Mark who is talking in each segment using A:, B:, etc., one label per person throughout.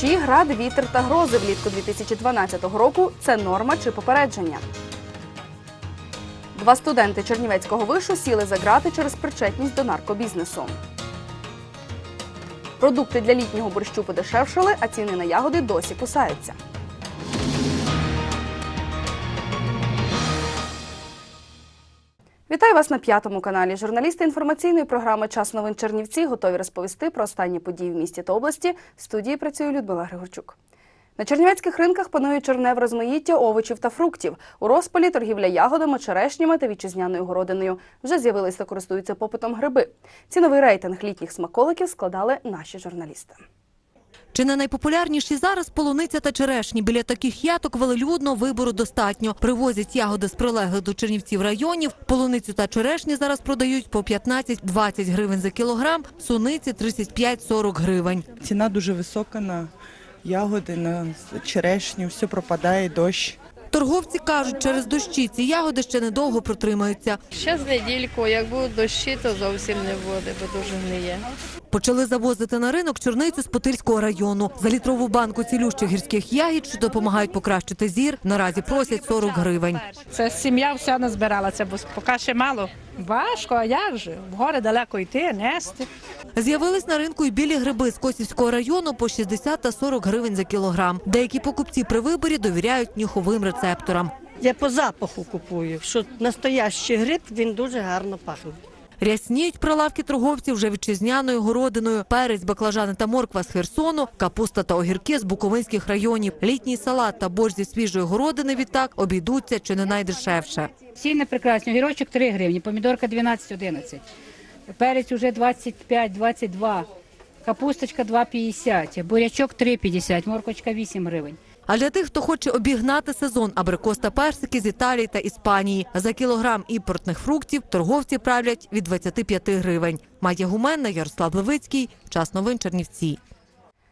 A: Дощі, град, вітер та грози влітку 2012 року це норма чи попередження. Два студенти Чернівецького вишу сіли за грати через причетність до наркобізнесу. Продукти для літнього борщу подешевшали, а ціни на ягоди досі кусаються. Вітаю вас на п'ятому каналі. Журналісти інформаційної програми Час новин Чернівці готові розповісти про останні події в місті та області. В студії працює Людмила Григорчук. На чернівецьких ринках панує чорневе розмаїття овочів та фруктів. У розпалі торгівля ягодами, черешнями та вітчизняною городиною. Вже з'явились та користуються попитом гриби. Ціновий рейтинг літніх смаколиків складали наші журналісти.
B: Чи не найпопулярніші зараз полуниця та черешні? Біля таких яток велелюдно вибору достатньо. Привозять ягоди з прилеглих до Чернівців районів. Полуницю та черешні зараз продають по 15-20 гривень за кілограм, суниці 35-40 гривень.
C: Ціна дуже висока на ягоди, на черешню, все пропадає, дощ.
B: Торговці кажуть, через дощі ці ягоди ще недовго протримаються.
D: Ще з недільку, як будуть дощі, то зовсім не буде, бо дуже гниє.
B: Почали завозити на ринок чорницю з Потильського району. За літрову банку цілющих гірських ягід, що допомагають покращити зір, наразі просять 40 гривень.
E: Це сім'я вся назбиралася, бо поки ще мало. Важко, а як же? В гори далеко йти, нести.
B: З'явились на ринку і білі гриби з Косівського району по 60 та 40 гривень за кілограм. Деякі покупці при виборі довіряють нюховим рецепторам.
F: Я по запаху купую, що настоящий гриб він дуже гарно пахне.
B: Рясніють прилавки торговців вже вітчизняною городиною. Перець, баклажани та морква з Херсону, капуста та огірки з буковинських районів. Літній салат та борщ зі свіжої городини відтак обійдуться чи не найдешевше.
G: Ціни прекрасні. Огірочок 3 гривні, помідорка 12-11, перець уже 25-22, капусточка 2,50, бурячок 3,50, моркочка 8 гривень.
B: А для тих, хто хоче обігнати сезон, абрикос та персики з Італії та Іспанії. За кілограм імпортних фруктів торговці правлять від 25 гривень. Майя Гуменна, Ярослав Левицький. Час новин Чернівці.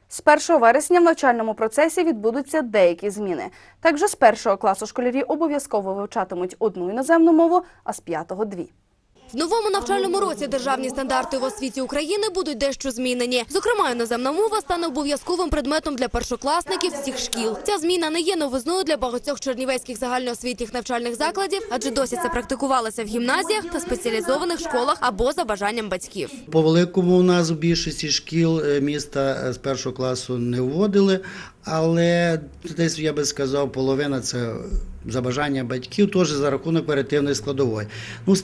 A: З 1 вересня в навчальному процесі відбудуться деякі зміни. Так вже з першого класу школярі обов'язково вивчатимуть одну іноземну мову, а з п'ятого дві.
H: В новому навчальному році державні стандарти в освіті України будуть дещо змінені. Зокрема, іноземна мова стане обов'язковим предметом для першокласників всіх шкіл. Ця зміна не є новизною для багатьох чернівецьких загальноосвітніх навчальних закладів, адже досі це практикувалося в гімназіях та спеціалізованих школах або за бажанням батьків.
I: По великому у нас у більшості шкіл е, міста е, з першого класу не вводили, але десь я би сказав, половина це за бажання батьків, теж за рахунок оперативної складової. Ну, в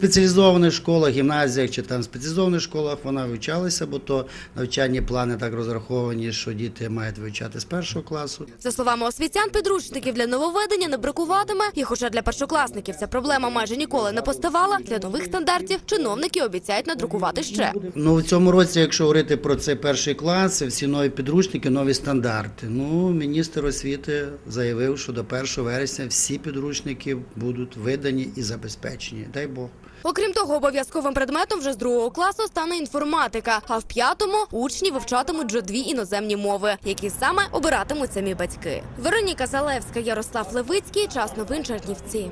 I: спеціалізованих школах, гімназіях чи там спеціалізованих школах вона вивчалася, бо то навчальні плани так розраховані, що діти мають вивчати з першого класу.
H: За словами освітян, підручників для нововведення не бракуватиме. І хоча для першокласників ця проблема майже ніколи не поставала, для нових стандартів чиновники обіцяють надрукувати ще.
I: Ну, в цьому році, якщо говорити про цей перший клас, всі нові підручники, нові стандарти. Ну, міністр освіти заявив, що до 1 вересня всі підручники будуть видані і забезпечені. Дай Бог.
H: Окрім того, обов'язковим предметом вже з другого класу стане інформатика. А в п'ятому учні вивчатимуть вже дві іноземні мови, які саме обиратимуть самі батьки. Вероніка Залевська, Ярослав Левицький. Час новин Чернівці.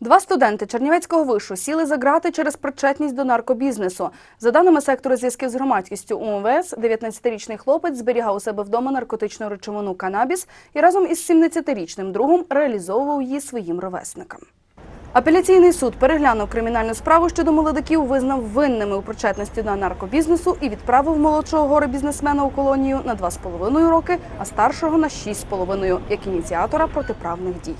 A: Два студенти Чернівецького вишу сіли за грати через причетність до наркобізнесу. За даними сектору зв'язків з громадськістю УМВС, 19-річний хлопець зберігав у себе вдома наркотичну речовину канабіс і разом із 17-річним другом реалізовував її своїм ровесникам. Апеляційний суд переглянув кримінальну справу щодо молодиків, визнав винними у причетності до наркобізнесу і відправив молодшого горе бізнесмена у колонію на 2,5 роки, а старшого на 6,5, як ініціатора протиправних дій.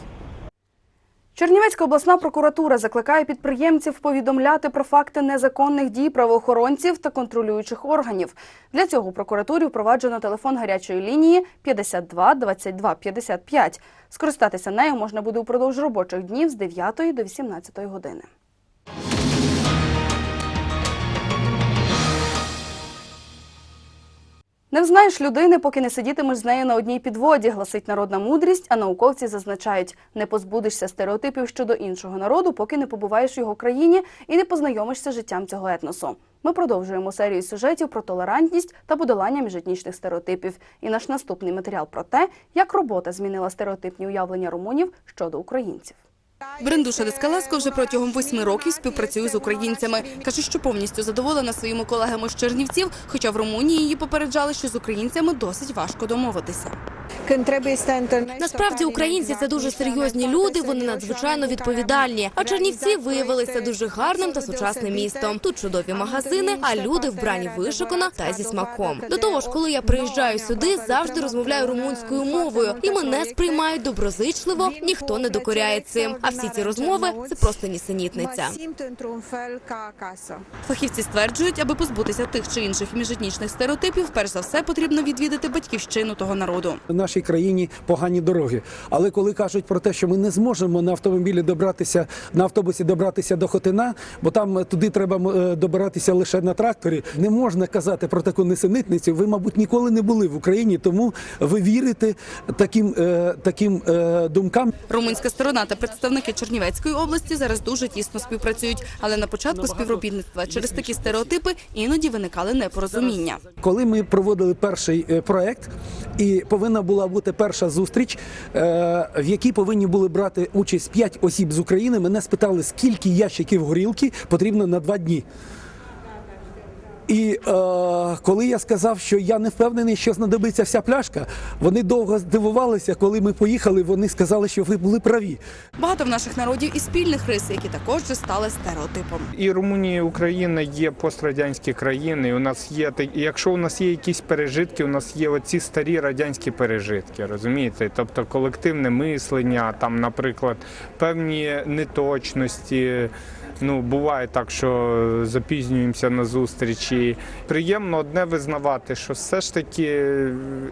A: Чернівецька обласна прокуратура закликає підприємців повідомляти про факти незаконних дій правоохоронців та контролюючих органів. Для цього прокуратурі впроваджено телефон гарячої лінії 52 22 55. Скористатися нею можна буде упродовж робочих днів з 9 до 18 години. Не взнаєш людини, поки не сидітимеш з нею на одній підводі, гласить народна мудрість, а науковці зазначають, не позбудешся стереотипів щодо іншого народу, поки не побуваєш в його країні і не познайомишся з життям цього етносу. Ми продовжуємо серію сюжетів про толерантність та подолання міжетнічних стереотипів. І наш наступний матеріал про те, як робота змінила стереотипні уявлення румунів щодо українців. Брендуша Дескалеско вже протягом восьми років співпрацює з українцями. Каже, що повністю задоволена своїми колегами з Чернівців, хоча в Румунії її попереджали, що з українцями досить важко домовитися.
H: Насправді українці це дуже серйозні люди. Вони надзвичайно відповідальні. А Чернівці виявилися дуже гарним та сучасним містом. Тут чудові магазини, а люди вбрані вишикано та зі смаком. До того ж, коли я приїжджаю сюди, завжди розмовляю румунською мовою, і мене сприймають доброзичливо. Ніхто не докоряє цим. А всі ці розмови це просто нісенітниця.
A: Фахівці стверджують, аби позбутися тих чи інших міжетнічних стереотипів, перш за все потрібно відвідати батьківщину того народу.
J: Нашій країні погані дороги. Але коли кажуть про те, що ми не зможемо на автомобілі добратися на автобусі добратися до Хотина, бо там е, туди треба е, добиратися лише на тракторі, не можна казати про таку несенітницю. Ви, мабуть, ніколи не були в Україні, тому ви вірите таким, е, таким думкам.
A: Румунська сторона та представники Чернівецької області зараз дуже тісно співпрацюють, але на початку співробітництва через такі стереотипи іноді виникали непорозуміння.
J: Коли ми проводили перший проект, і повинна була бути перша зустріч, е, в якій повинні були брати участь 5 осіб з України, мене спитали, скільки ящиків горілки потрібно на два дні. І е, коли я сказав, що я не впевнений, що знадобиться вся пляшка, вони довго здивувалися. Коли ми поїхали, вони сказали, що ви були праві.
A: Багато в наших народів і спільних рис, які також вже стали стереотипом.
K: І Румунія, і Україна є пострадянські країни. і У нас є якщо у нас є якісь пережитки, у нас є оці старі радянські пережитки, розумієте? Тобто колективне мислення, там, наприклад, певні неточності. Ну, буває так, що запізнюємося на зустрічі. Приємно одне визнавати, що все ж таки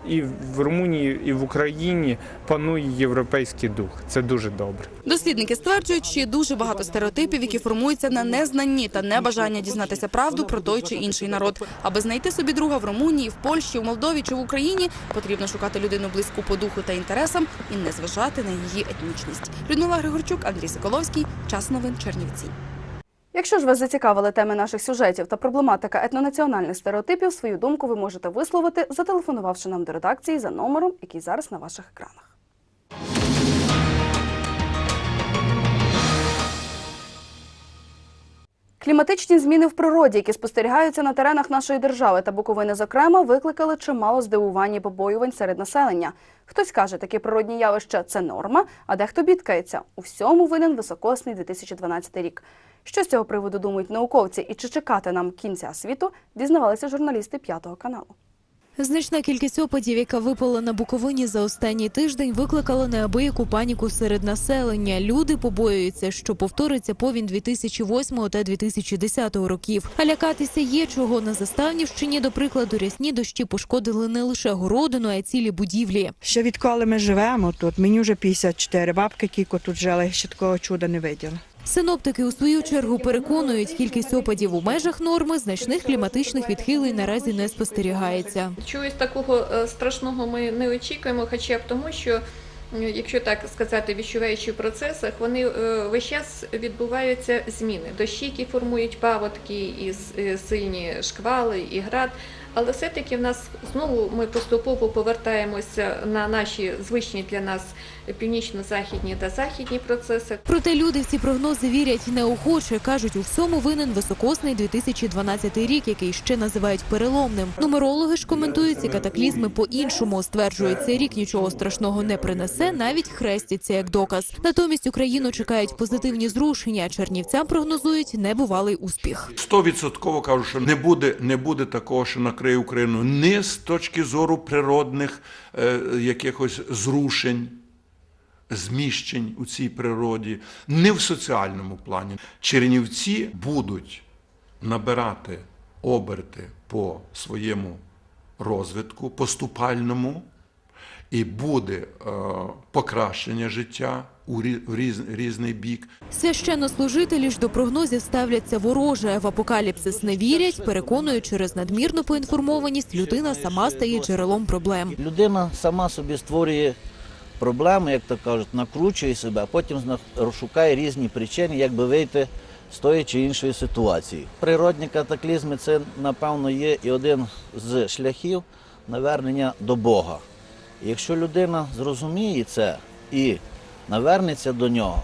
K: і в Румунії, і в Україні панує європейський дух. Це дуже добре.
A: Дослідники стверджують, що є дуже багато стереотипів, які формуються на незнанні та небажання дізнатися правду про той чи інший народ. Аби знайти собі друга в Румунії, в Польщі, в Молдові чи в Україні, потрібно шукати людину близьку по духу та інтересам і не зважати на її етнічність. Людмила Григорчук, Андрій Соколовський. Час новин Чернівці. Якщо ж вас зацікавили теми наших сюжетів та проблематика етнонаціональних стереотипів, свою думку ви можете висловити, зателефонувавши нам до редакції за номером, який зараз на ваших екранах. Кліматичні зміни в природі, які спостерігаються на теренах нашої держави та Буковини, зокрема, викликали чимало здивувань і побоювань серед населення. Хтось каже, такі природні явища це норма, а дехто бідкається. У всьому винен високосний 2012 рік. Що з цього приводу думають науковці і чи чекати нам кінця світу, дізнавалися журналісти п'ятого каналу.
L: Значна кількість опадів, яка випала на Буковині за останній тиждень, викликала неабияку паніку серед населення. Люди побоюються, що повториться повінь 2008 та 2010 років. А лякатися є чого на Заставнівщині, до прикладу, рясні дощі пошкодили не лише городину, а й цілі будівлі.
C: Ще відколи ми живемо тут, мені вже 54, бабки кіко тут жили, ще такого чуда не виділа.
L: Синоптики у свою чергу переконують, кількість опадів у межах норми значних кліматичних відхилень наразі не спостерігається.
M: Чогось такого е, страшного ми не очікуємо, хоча б тому, що якщо так сказати, відчуваючи в процесах, вони е, весь час відбуваються зміни. Дощі, які формують паводки, і сильні шквали, і град. Але все-таки в нас знову ми поступово повертаємося на наші звичні для нас північно-західні та західні процеси.
L: Проте люди в ці прогнози вірять неохоче. кажуть, у всьому винен високосний 2012 рік, який ще називають переломним. Нумерологи ж коментують ці катаклізми по-іншому. Стверджують, цей рік нічого страшного не принесе, навіть хрестяться як доказ. Натомість Україну чекають позитивні зрушення. Чернівцям прогнозують небувалий успіх.
N: Стовідсотково кажу, що не буде, не буде такого, що накриє Україну не з точки зору природних е, якихось зрушень, зміщень у цій природі, не в соціальному плані. Чернівці будуть набирати оберти по своєму розвитку, поступальному, і буде е, покращення життя у різ, різний бік.
L: Священнослужителі ж до прогнозів ставляться вороже. В апокаліпсис не вірять, переконують, через надмірну поінформованість людина сама стає джерелом проблем.
O: Людина сама собі створює проблеми, як то кажуть, накручує себе, а потім шукає різні причини, як би вийти з тої чи іншої ситуації. Природні катаклізми це, напевно, є і один з шляхів навернення до Бога. І якщо людина зрозуміє це і навернеться до нього,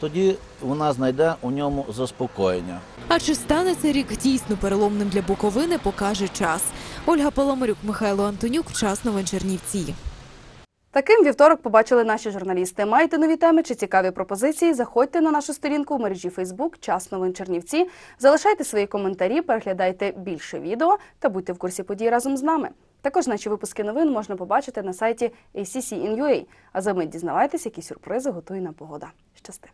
O: тоді вона знайде у ньому заспокоєння.
L: А чи стане цей рік дійсно переломним для Буковини, покаже час. Ольга Паламарюк, Михайло Антонюк, Час новин Чернівці.
A: Таким вівторок побачили наші журналісти. Маєте нові теми чи цікаві пропозиції? Заходьте на нашу сторінку в мережі Фейсбук Час новин Чернівці. Залишайте свої коментарі, переглядайте більше відео та будьте в курсі подій разом з нами. Також наші випуски новин можна побачити на сайті ACCN.ua. А за мить дізнавайтесь, які сюрпризи готує нам погода. Щасти!